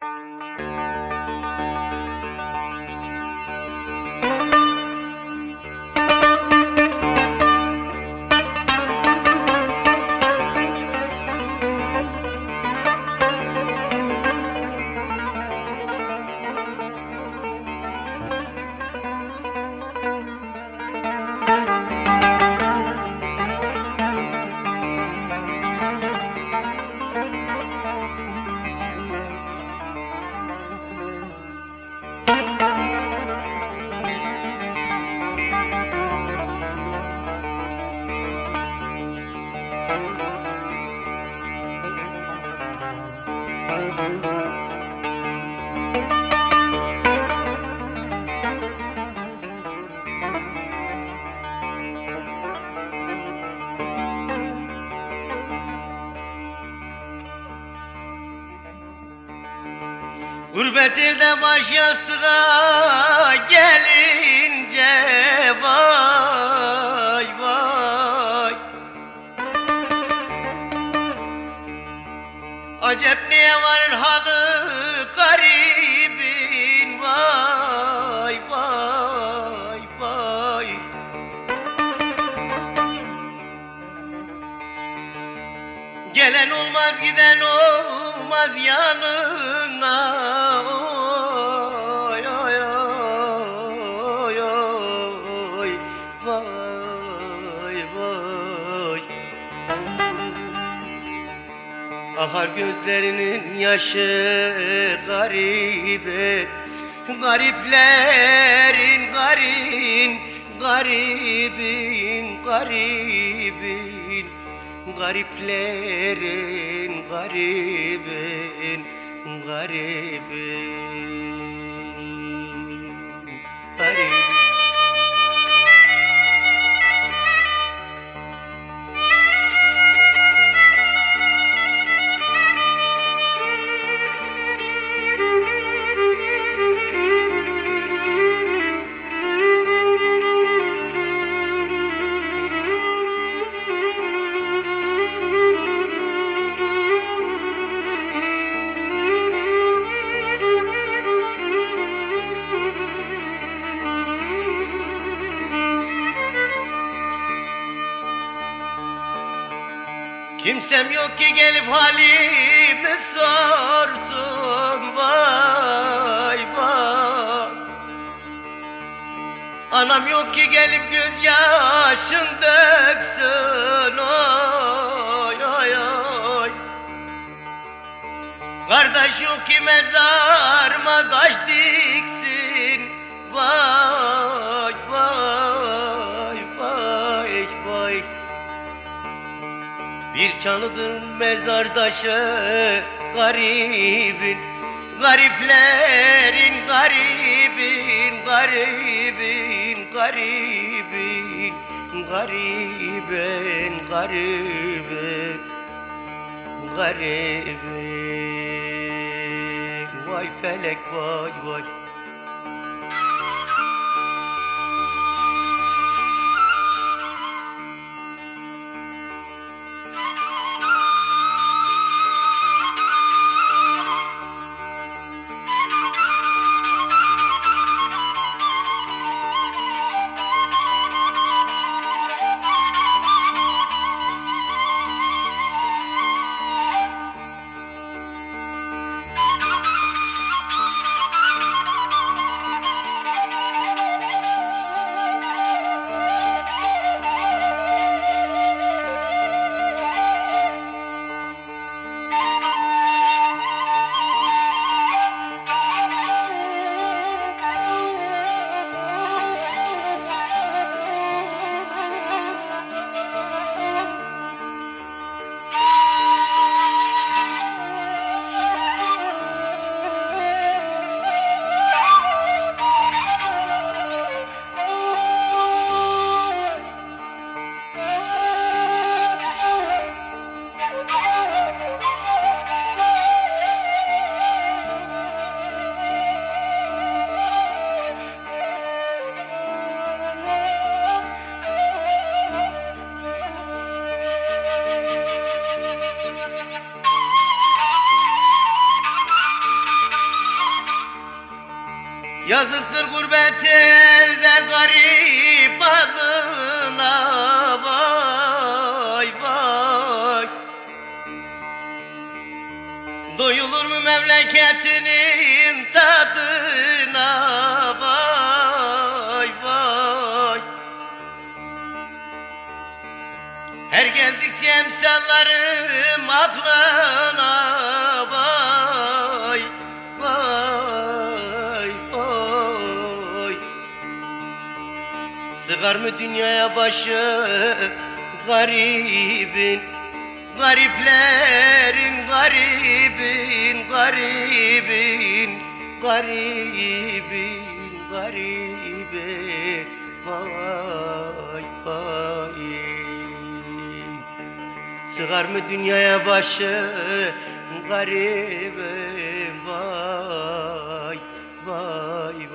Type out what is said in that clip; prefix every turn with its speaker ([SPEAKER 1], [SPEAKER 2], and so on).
[SPEAKER 1] Música Gurbet evde baş yastığa gelince vay vay. Acep niye varır halı garibin? Vay vay vay. Gelen olmaz giden olmaz yanına. Oy oy oy oy vay vay. Akar gözlerinin yaşı garibet Gariplerin garin Garibin garibin Gariplerin garibin Garibin. Garibin Kimsem yok ki gelip halimi sorsun. Vay vay. Anam yok ki gelip gözyaşın döksün. Oy oy oy. Kardeş yok ki mezarıma taş diksin. Vay bir çanıdır mezardaşı garibin. Gariplerin garibin garibin garibin. Garibin garibin Garibin Vay felek vay vay Thank you. Yazıktır gurbet elde garip adına. Vay vay. Doyulur mu memleketinin tadına? Vay vay. Her geldikçe emsallarım aklına. Vay Sıkar mı dünyaya başı garibin? Gariplerin garibin garibin garibin garibin. Vay vay. Sığar mı dünyaya başı garibim vay